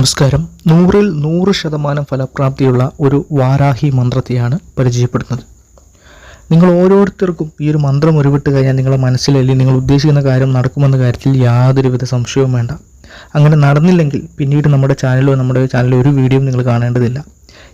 നമസ്കാരം. നൂറിൽ നൂറ് ശതമാനം ഫലപ്രാപ്തിയുള്ള ഒരു വാരാഹി മന്ത്രത്തെയാണ് പരിചയപ്പെടുന്നത് നിങ്ങൾ ഓരോരുത്തർക്കും ഈ ഒരു മന്ത്രം ഉരുവിട്ട് കഴിഞ്ഞാൽ നിങ്ങളുടെ മനസ്സിലല്ലേ നിങ്ങൾ ഉദ്ദേശിക്കുന്ന കാര്യം നടക്കുമെന്ന കാര്യത്തിൽ യാതൊരുവിധ സംശയവും വേണ്ട. അങ്ങനെ നടന്നില്ലെങ്കിൽ പിന്നീട് നമ്മുടെ ചാനലോ നമ്മുടെ ചാനലിൽ ഒരു വീഡിയോ നിങ്ങൾ കാണേണ്ടതില്ല.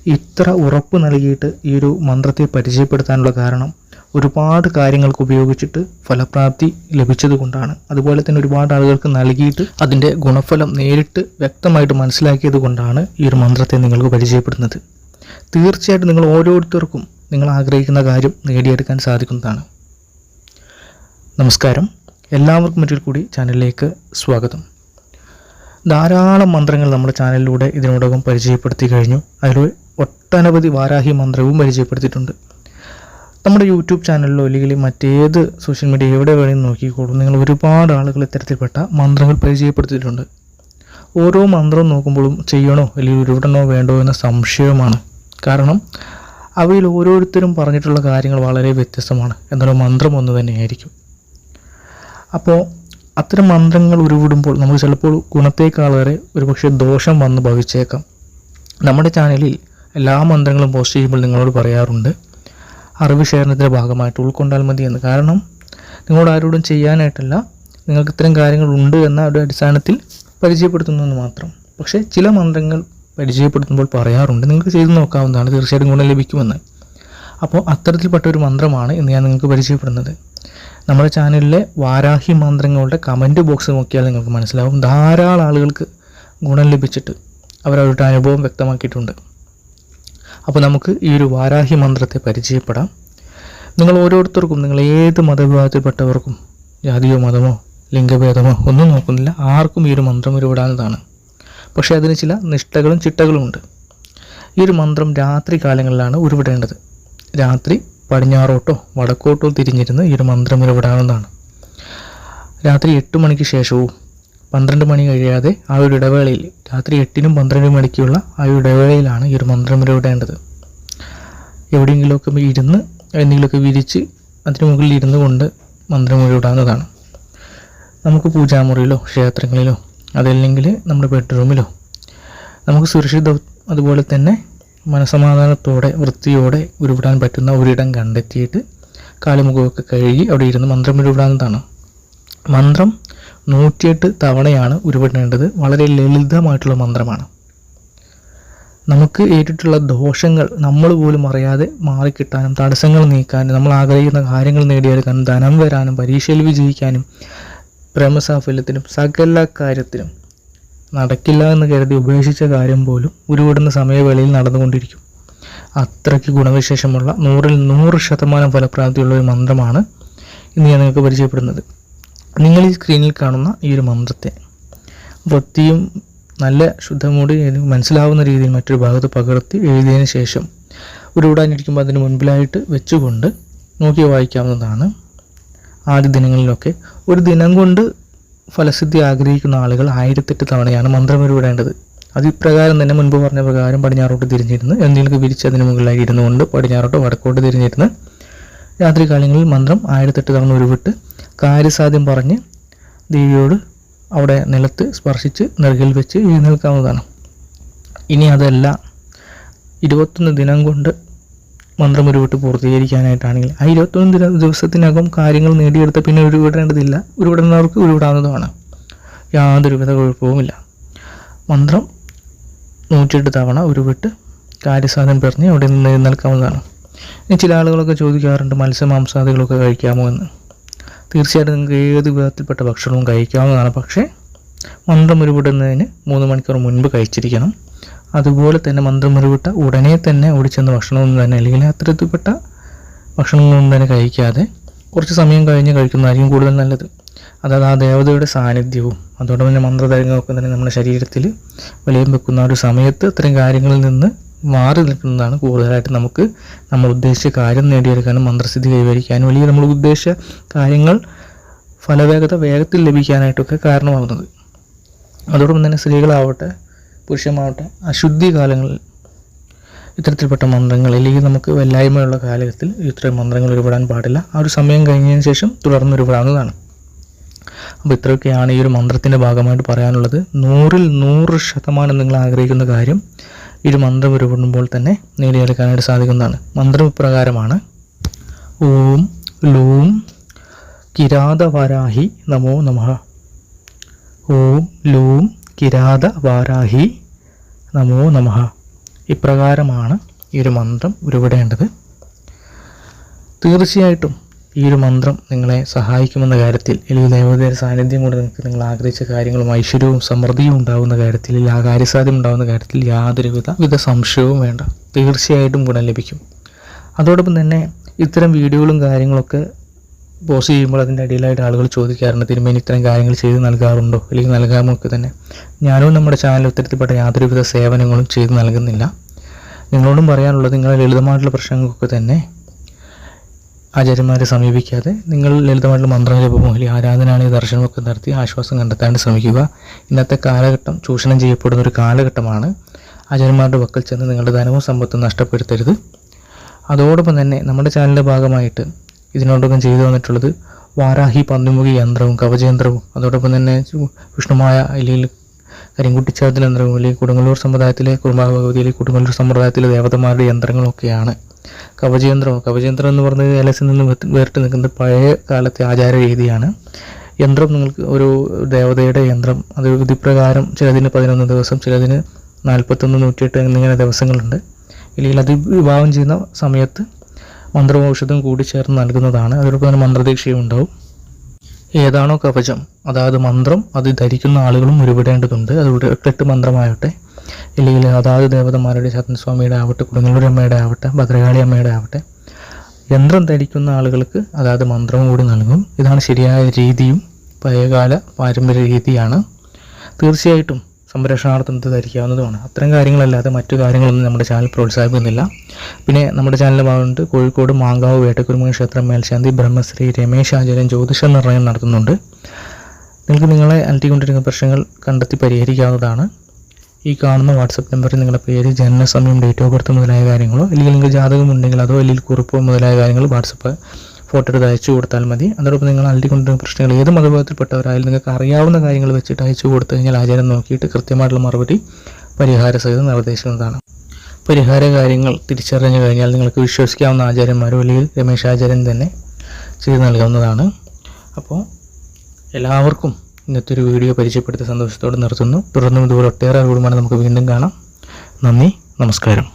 ഇത്ര ഉറപ്പ് നൽകിയിട്ട് ഈ ഒരു മന്ത്രത്തെ പരിചയപ്പെടുത്താനുള്ള കാരണം ഒരുപാട് കാര്യങ്ങൾക്ക് ഉപയോഗിച്ചിട്ട് ഫലപ്രാപ്തി ലഭിച്ചത് കൊണ്ടാണ് അതുപോലെ തന്നെ ഒരുപാട് ആളുകൾക്ക് നൽകിയിട്ട് അതിന്റെ ഗുണഫലം നേരിട്ട് വ്യക്തമായിട്ട് മനസ്സിലാക്കിയത് കൊണ്ടാണ് ഈ ഒരു മന്ത്രത്തെ നിങ്ങൾക്ക് പരിചയപ്പെടുന്നത്. തീർച്ചയായിട്ടും നിങ്ങൾ ഓരോരുത്തർക്കും നിങ്ങൾ ആഗ്രഹിക്കുന്ന കാര്യം നേടിയെടുക്കാൻ സാധിക്കുന്നതാണ്. നമസ്കാരം. എല്ലാവർക്കും ഒരിക്കൽ കൂടി ചാനലിലേക്ക് സ്വാഗതം. ധാരാളം മന്ത്രങ്ങൾ നമ്മുടെ ചാനലിലൂടെ ഇതിനോടകം പരിചയപ്പെടുത്തി കഴിഞ്ഞു. അതിൽ ഒട്ടനവധി വാരാഹി മന്ത്രവും പരിചയപ്പെടുത്തിയിട്ടുണ്ട്. നമ്മുടെ യൂട്യൂബ് ചാനലിലോ അല്ലെങ്കിൽ മറ്റേത് സോഷ്യൽ മീഡിയ എവിടെ വേണമെങ്കിലും നോക്കിക്കോളൂ. നിങ്ങൾ ഒരുപാട് ആളുകൾ ഇത്തരത്തിൽപ്പെട്ട മന്ത്രങ്ങൾ പരിചയപ്പെടുത്തിയിട്ടുണ്ട്. ഓരോ മന്ത്രം നോക്കുമ്പോഴും ചെയ്യണോ അല്ലെങ്കിൽ ഉരുവിടണോ വേണ്ടോ എന്ന സംശയമാണ് കാരണം അവയിൽ ഓരോരുത്തരും പറഞ്ഞിട്ടുള്ള കാര്യങ്ങൾ വളരെ വ്യത്യസ്തമാണ്. എന്നാലും മന്ത്രം ഒന്ന് തന്നെയായിരിക്കും. അപ്പോൾ അത്തരം മന്ത്രങ്ങൾ ഉരുവിടുമ്പോൾ നമുക്ക് ചിലപ്പോൾ ഗുണത്തേക്കാളേറെ ഒരുപക്ഷെ ദോഷം വന്ന് ഭവിച്ചേക്കാം. നമ്മുടെ ചാനലിൽ എല്ലാ മന്ത്രങ്ങളും പോസ്റ്റ് ചെയ്യുമ്പോൾ നിങ്ങളോട് പറയാറുണ്ട്. അറിവ് ശേഖരണത്തിന്റെ ഭാഗമായിട്ട് ഉൾക്കൊണ്ടാൽ മതി എന്ന്. കാരണം നിങ്ങളോട് ആരോടും ചെയ്യാനായിട്ടല്ല നിങ്ങൾക്ക് ഇത്തരം കാര്യങ്ങളുണ്ട് എന്ന ഒരു അടിസ്ഥാനത്തിൽ പരിചയപ്പെടുത്തുന്നു മാത്രം. പക്ഷേ ചില മന്ത്രങ്ങൾ പരിചയപ്പെടുത്തുമ്പോൾ പറയാറുണ്ട്. നിങ്ങൾക്ക് ചെയ്തു നോക്കാവുന്നതാണ്. തീർച്ചയായിട്ടും ഗുണം ലഭിക്കുമെന്ന്. അപ്പോൾ അത്തരത്തിൽപ്പെട്ട ഒരു മന്ത്രമാണ് ഇന്ന് ഞാൻ നിങ്ങൾക്ക് പരിചയപ്പെടുന്നത്. നമ്മുടെ ചാനലിലെ വാരാഹി മന്ത്രങ്ങളുടെ കമന്റ് ബോക്സ് നോക്കിയാൽ നിങ്ങൾക്ക് മനസ്സിലാവും. ധാരാളം ആളുകൾക്ക് ഗുണം ലഭിച്ചിട്ട് അവരവരുടെ അനുഭവം വ്യക്തമാക്കിയിട്ടുണ്ട്. അപ്പോൾ നമുക്ക് ഈ ഒരു വാരാഹി മന്ത്രത്തെ പരിചയപ്പെടാം. നിങ്ങൾ ഓരോരുത്തർക്കും നിങ്ങൾ ഏത് മതവിഭാഗത്തിൽപ്പെട്ടവർക്കും ജാതിയോ മതമോ ലിംഗഭേദമോ ഒന്നും നോക്കുന്നില്ല. ആർക്കും ഈ ഒരു മന്ത്രം ഉരുവിടാവുന്നതാണ് പക്ഷേ അതിന് ചില നിഷ്ഠകളും ചിട്ടകളുമുണ്ട് ഈ ഒരു മന്ത്രം രാത്രി കാലങ്ങളിലാണ് ഉരുവിടേണ്ടത്. രാത്രി പടിഞ്ഞാറോട്ടോ വടക്കോട്ടോ തിരിഞ്ഞിരുന്ന് ഈ ഒരു മന്ത്രം ഉരുവിടാവുന്നതാണ് രാത്രി എട്ട് മണിക്ക് ശേഷവും പന്ത്രണ്ട് മണി കഴിയാതെ ആ ഒരു ഇടവേളയിൽ രാത്രി എട്ടിനും പന്ത്രണ്ട് മണിക്കുള്ള ആ ഒരു ഇടവേളയിലാണ് ഈ ഒരു മന്ത്രം ഇടേണ്ടത് എവിടെയെങ്കിലുമൊക്കെ ഇരുന്ന് എന്തെങ്കിലുമൊക്കെ വിരിച്ച് അതിന് മുകളിൽ ഇരുന്ന് കൊണ്ട് മന്ത്രം ഇടാവുന്നതാണ് നമുക്ക് പൂജാമുറിയിലോ ക്ഷേത്രങ്ങളിലോ അതല്ലെങ്കിൽ നമ്മുടെ ബെഡ്റൂമിലോ നമുക്ക് സുരക്ഷിത അതുപോലെ തന്നെ മനസമാധാനത്തോടെ വൃത്തിയോടെ ഉരുവിടാൻ പറ്റുന്ന ഒരിടം കണ്ടെത്തിയിട്ട് കാലുമുഖമൊക്കെ കഴുകി അവിടെ ഇരുന്ന് മന്ത്രം ഉരുവിടാവുന്നതാണ്. മന്ത്രം നൂറ്റിയെട്ട് തവണയാണ് ഉരുവിടേണ്ടത്. വളരെ ലളിതമായിട്ടുള്ള മന്ത്രമാണ്. നമുക്ക് ഏറ്റിട്ടുള്ള ദോഷങ്ങൾ നമ്മൾ പോലും അറിയാതെ മാറിക്കിട്ടാനും തടസ്സങ്ങൾ നീക്കാനും നമ്മൾ ആഗ്രഹിക്കുന്ന കാര്യങ്ങൾ നേടിയെടുക്കാനും ധനം വരാനും പരീക്ഷയിൽ വിജയിക്കാനും പ്രേമസാഫല്യത്തിനും സകല കാര്യത്തിനും നടക്കില്ല എന്ന് കരുതി ഉപേക്ഷിച്ച കാര്യം പോലും ഉരുവിടുന്ന സമയവേളയിൽ നടന്നുകൊണ്ടിരിക്കും. അത്രയ്ക്ക് ഗുണവിശേഷമുള്ള നൂറിൽ നൂറ് ശതമാനം ഫലപ്രാപ്തിയുള്ള ഒരു മന്ത്രമാണ് ഇന്ന് ഞാൻ നിങ്ങൾക്ക് പരിചയപ്പെടുന്നത്. നിങ്ങൾ ഈ സ്ക്രീനിൽ കാണുന്ന ഈ ഒരു മന്ത്രത്തെ വൃത്തിയും നല്ല ശുദ്ധമൂടി മനസ്സിലാവുന്ന രീതിയിൽ മറ്റൊരു ഭാഗത്ത് പകർത്തി എഴുതിയതിന് ശേഷം ഉരുവിടാനിരിക്കുമ്പോൾ അതിന് മുൻപിലായിട്ട് വെച്ചുകൊണ്ട് നോക്കി വായിക്കാവുന്നതാണ്. ആദ്യ ദിനങ്ങളിലൊക്കെ ഒരു ദിനം കൊണ്ട് ഫലസിദ്ധി ആഗ്രഹിക്കുന്ന ആളുകൾ ആയിരത്തെട്ട് തവണയാണ് മന്ത്രം ഉരുവിടേണ്ടത്. അത് ഇപ്രകാരം തന്നെ മുൻപ് പറഞ്ഞ പ്രകാരം പടിഞ്ഞാറോട്ട് തിരിഞ്ഞിരുന്ന്. എന്തെങ്കിലും വിരിച്ച് അതിന് മുകളിലായി ഇരുന്നുകൊണ്ട് പടിഞ്ഞാറോട്ടോ വടക്കോട്ട് തിരിഞ്ഞിരുന്ന്. രാത്രി കാലങ്ങളിൽ മന്ത്രം ആയിരത്തെട്ട് തവണ ഉരുവിട്ട് കാര്യസാധ്യം പറഞ്ഞ് ദേവിയോട് അവിടെ നിലത്ത് സ്പർശിച്ച് നെറുകിൽ വെച്ച് എഴുന്നേൽക്കാവുന്നതാണ് ഇനി അതല്ല. ഇരുപത്തൊന്ന് ദിനം കൊണ്ട് മന്ത്രം ഉരുവിട്ട് പൂർത്തീകരിക്കാനായിട്ടാണെങ്കിൽ ആ ഇരുപത്തൊന്ന് ദിന ദിവസത്തിനകം കാര്യങ്ങൾ നേടിയെടുത്ത പിന്നെ ഉരുവിടേണ്ടതില്ല. ഉരുവിടുന്നവർക്ക് ഉരുവിടാവുന്നതുമാണ്. യാതൊരുവിധ കുഴപ്പവുമില്ല. മന്ത്രം നൂറ്റിയെട്ട് തവണ ഉരുവിട്ട് കാര്യസാധനം പറഞ്ഞ് അവിടെ നിന്ന് എഴുന്നേൽക്കാവുന്നതാണ്. ഇനി ചില ആളുകളൊക്കെ ചോദിക്കാറുണ്ട് മത്സ്യമാംസാദികളൊക്കെ കഴിക്കാമോ എന്ന്. തീർച്ചയായിട്ടും നിങ്ങൾക്ക് ഏത് വിധത്തിൽപ്പെട്ട ഭക്ഷണവും കഴിക്കാവുന്നതാണ്. പക്ഷേ മന്ത്രം ഉരുവിടുന്നതിന് മൂന്ന് മണിക്കൂർ മുൻപ് കഴിച്ചിരിക്കണം. അതുപോലെ തന്നെ മന്ത്രം ഉരുവിട്ട ഉടനെ തന്നെ ഓടിച്ചെന്ന ഭക്ഷണമൊന്നും തന്നെ അല്ലെങ്കിൽ അത്തരത്തിൽപ്പെട്ട ഭക്ഷണങ്ങളൊന്നും തന്നെ കഴിക്കാതെ കുറച്ച് സമയം കഴിഞ്ഞ് കഴിക്കുന്നതായിരിക്കും കൂടുതൽ നല്ലത്. അതായത് ആ ദേവതയുടെ സാന്നിധ്യവും അതോടൊപ്പം തന്നെ മന്ത്രതരംഗമൊക്കെ തന്നെ നമ്മുടെ ശരീരത്തിൽ വിലയം വെക്കുന്ന ഒരു സമയത്ത് ഇത്തരം കാര്യങ്ങളിൽ നിന്ന് മാറി നിൽക്കുന്നതാണ് കൂടുതലായിട്ട് നമുക്ക് നമ്മൾ ഉദ്ദേശിച്ച കാര്യം നേടിയെടുക്കാനും മന്ത്രസ്ഥിതി കൈവരിക്കാനും അല്ലെങ്കിൽ നമ്മൾ ഉദ്ദേശിച്ച കാര്യങ്ങൾ ഫലവേഗത വേഗത്തിൽ ലഭിക്കാനായിട്ടൊക്കെ കാരണമാകുന്നത്. അതോടൊപ്പം തന്നെ സ്ത്രീകളാവട്ടെ പുരുഷന്മാവട്ടെ അശുദ്ധി കാലങ്ങളിൽ ഇത്തരത്തിൽപ്പെട്ട മന്ത്രങ്ങൾ അല്ലെങ്കിൽ നമുക്ക് വല്ലായ്മയുള്ള കാലത്തിൽ ഇത്രയും മന്ത്രങ്ങൾ ഉരുവിടാൻ പാടില്ല. ആ ഒരു സമയം കഴിഞ്ഞതിന് ശേഷം തുടർന്ന് ഉരുവിടാവുന്നതാണ് അപ്പോൾ ഇത്രയൊക്കെയാണ് ഈ ഒരു മന്ത്രത്തിന്റെ ഭാഗമായിട്ട് പറയാനുള്ളത്. നൂറിൽ നൂറ് ശതമാനം നിങ്ങൾ ആഗ്രഹിക്കുന്ന കാര്യം ഒരു മന്ത്രം ഉരുവിടുമ്പോൾ തന്നെ നേടിയെടുക്കാനായിട്ട് സാധിക്കുന്നതാണ്. മന്ത്രം ഇപ്രകാരമാണ് ഓം ലൂം കിരാതവാരാഹി നമോ നമ. ഓം ലൂം കിരാതവാരാഹി നമോ നമ. ഇപ്രകാരമാണ് ഈ ഒരു മന്ത്രം ഉരുവിടേണ്ടത് തീർച്ചയായിട്ടും ഈ ഒരു മന്ത്രം നിങ്ങളെ സഹായിക്കുമെന്ന കാര്യത്തിൽ അല്ലെങ്കിൽ ദേവതയുടെ സാന്നിധ്യം കൊണ്ട് നിങ്ങൾക്ക് നിങ്ങൾ ആഗ്രഹിച്ച കാര്യങ്ങളും ഐശ്വര്യവും സമൃദ്ധിയും ഉണ്ടാകുന്ന കാര്യത്തിൽ ആ കാര്യസാധ്യം ഉണ്ടാകുന്ന കാര്യത്തിൽ യാതൊരുവിധ വിധ സംശയവും വേണ്ട. തീർച്ചയായിട്ടും ഗുണം ലഭിക്കും. അതോടൊപ്പം തന്നെ ഇത്തരം വീഡിയോകളും കാര്യങ്ങളൊക്കെ പോസ്റ്റ് ചെയ്യുമ്പോൾ അതിന്റെ അടിയിലായിട്ട് ആളുകൾ ചോദിക്കാറുണ്ട് തിരുമേനി ഇത്തരം കാര്യങ്ങൾ ചെയ്ത് നൽകാറുണ്ടോ? അല്ലെങ്കിൽ നൽകാമോ ഒക്കെ തന്നെ. ഞാനും നമ്മുടെ ചാനൽ ഇത്തരത്തിൽപ്പെട്ട യാതൊരുവിധ സേവനങ്ങളും ചെയ്ത് നൽകുന്നില്ല. നിങ്ങളോടും പറയാനുള്ളത് നിങ്ങളുടെ ലളിതമായിട്ടുള്ള പ്രശ്നങ്ങൾക്കൊക്കെ തന്നെ ആചാര്യന്മാരെ സമീപിക്കാതെ നിങ്ങൾ ലളിതമായിട്ടുള്ള മന്ത്രജപമോ അല്ലെങ്കിൽ ആരാധനാലയ ദർശനമൊക്കെ നടത്തി ആശ്വാസം കണ്ടെത്താൻ ശ്രമിക്കുക. ഇന്നത്തെ കാലഘട്ടം ചൂഷണം ചെയ്യപ്പെടുന്ന ഒരു കാലഘട്ടമാണ്. ആചാര്യന്മാരുടെ വക്കൽ ചെന്ന് നിങ്ങളുടെ ധനവും സമ്പത്തും നഷ്ടപ്പെടുത്തരുത്. അതോടൊപ്പം തന്നെ നമ്മുടെ ചാനലിന്റെ ഭാഗമായിട്ട് ഇതിനോടൊപ്പം ചെയ്തു വന്നിട്ടുള്ളത് വാരാഹി പന്തിമുഖി യന്ത്രവും കവചയന്ത്രവും അതോടൊപ്പം തന്നെ വിഷ്ണുമായ അല്ലെങ്കിൽ കരിങ്കുട്ടിച്ചാത്തിൽ യന്ത്രവും അല്ലെങ്കിൽ കൊടുങ്ങല്ലൂർ സമുദായത്തിലെ കുടുംബാഭഗവതിയിലെ കുടുങ്ങല്ലൂർ സമ്പ്രദായത്തിലെ ദേവതമാരുടെ യന്ത്രങ്ങളൊക്കെയാണ്. കവചയന്ത്രം കവചയന്ത്രം എന്ന് പറഞ്ഞത് ഏലസിൽ നിന്ന് വേറിട്ട് നിൽക്കുന്ന പഴയ കാലത്തെ ആചാര രീതിയാണ് യന്ത്രം നിങ്ങൾക്ക് ഒരു ദേവതയുടെ യന്ത്രം അത് വിധിപ്രകാരം ചിലതിന് പതിനൊന്ന് ദിവസം ചിലതിന് നാൽപ്പത്തൊന്ന് നൂറ്റിയെട്ട് എന്നിങ്ങനെ ദിവസങ്ങളുണ്ട്. ഇല്ലെങ്കിൽ അത് വിവാഹം ചെയ്യുന്ന സമയത്ത് മന്ത്രവും ഔഷധവും കൂടി ചേർന്ന് നൽകുന്നതാണ്. അതോടൊപ്പം തന്നെ മന്ത്രദീക്ഷയും ഉണ്ടാവും. ഏതാണോ കവചം. അതായത് മന്ത്രം അത് ധരിക്കുന്ന ആളുകളും ഉരുവിടേണ്ടതുണ്ട്. അത് എട്ട് മന്ത്രമാവട്ടെ. ഇല്ലെങ്കിൽ അതാത് ദേവതമാരുടെ ശാന്തസ്വാമിയുടെ ആവട്ടെ കൊടുങ്ങല്ലൂർ അമ്മയുടെ ആവട്ടെ ഭദ്രകാളി അമ്മയുടെ ആവട്ടെ യന്ത്രം ധരിക്കുന്ന ആളുകൾക്ക് അതായത് മന്ത്രവും കൂടി നൽകും. ഇതാണ് ശരിയായ രീതിയും പഴയകാല പാരമ്പര്യ രീതിയാണ്. തീർച്ചയായിട്ടും സംരക്ഷണാർത്ഥം ധരിക്കാവുന്നതുമാണ് അത്തരം കാര്യങ്ങളല്ലാതെ മറ്റു കാര്യങ്ങളൊന്നും നമ്മുടെ ചാനൽ പ്രോത്സാഹിപ്പിക്കുന്നില്ല. പിന്നെ നമ്മുടെ ചാനലിൽ ഭാഗമുണ്ട് കോഴിക്കോട് മാങ്കാവ് വേട്ടക്കുരുമ ക്ഷേത്രം മേൽശാന്തി ബ്രഹ്മശ്രീ രമേശ് ആചാര്യൻ ജ്യോതിഷ നിർണയം നടത്തുന്നുണ്ട്. നിങ്ങൾക്ക് നിങ്ങളെ അലട്ടിക്കൊണ്ടിരിക്കുന്ന പ്രശ്നങ്ങൾ കണ്ടെത്തി പരിഹരിക്കാവുന്നതാണ്. ഈ കാണുന്ന വാട്സപ്പ് നമ്പറിൽ നിങ്ങളുടെ പേര് ജനനസമയം ഡേറ്റ് ഓഫ് ബർത്ത് മുതലായ കാര്യങ്ങളോ അല്ലെങ്കിൽ നിങ്ങൾക്ക് ജാതകമുണ്ടെങ്കിൽ അതോ അല്ലെങ്കിൽ കുറിപ്പോ മുതലായ കാര്യങ്ങൾ വാട്സപ്പ് ഫോട്ടോ എടുത്ത് അയച്ചു കൊടുത്താൽ മതി. അതോടൊപ്പം നിങ്ങൾ അലട്ടിക്കൊണ്ടിരുന്ന പ്രശ്നങ്ങൾ ഏത് മതവിഭാഗത്തിൽപ്പെട്ടവരായാലും നിങ്ങൾക്ക് അറിയാവുന്ന കാര്യങ്ങൾ വെച്ചിട്ട് അയച്ചു കൊടുത്തു കഴിഞ്ഞാൽ ആചാരം നോക്കിയിട്ട് കൃത്യമായിട്ടുള്ള മറുപടി പരിഹാര സഹിതം നിർദ്ദേശിക്കുന്നതാണ് പരിഹാര കാര്യങ്ങൾ തിരിച്ചറിഞ്ഞു കഴിഞ്ഞാൽ നിങ്ങൾക്ക് വിശ്വസിക്കാവുന്ന ആചാര്യന്മാരോ അല്ലെങ്കിൽ രമേശ് ആചാര്യൻ തന്നെ ചെയ്തു നൽകാവുന്നതാണ്. അപ്പോൾ എല്ലാവർക്കും ഇന്നത്തെ ഒരു വീഡിയോ പരിചയപ്പെടുത്തി സന്തോഷത്തോടെ നിർത്തുന്നു. തുടർന്നും ഇതുപോലെ ഒട്ടേറെ അറിവുകളുമാണ് നമുക്ക് വീണ്ടും കാണാം. നന്ദി നമസ്കാരം.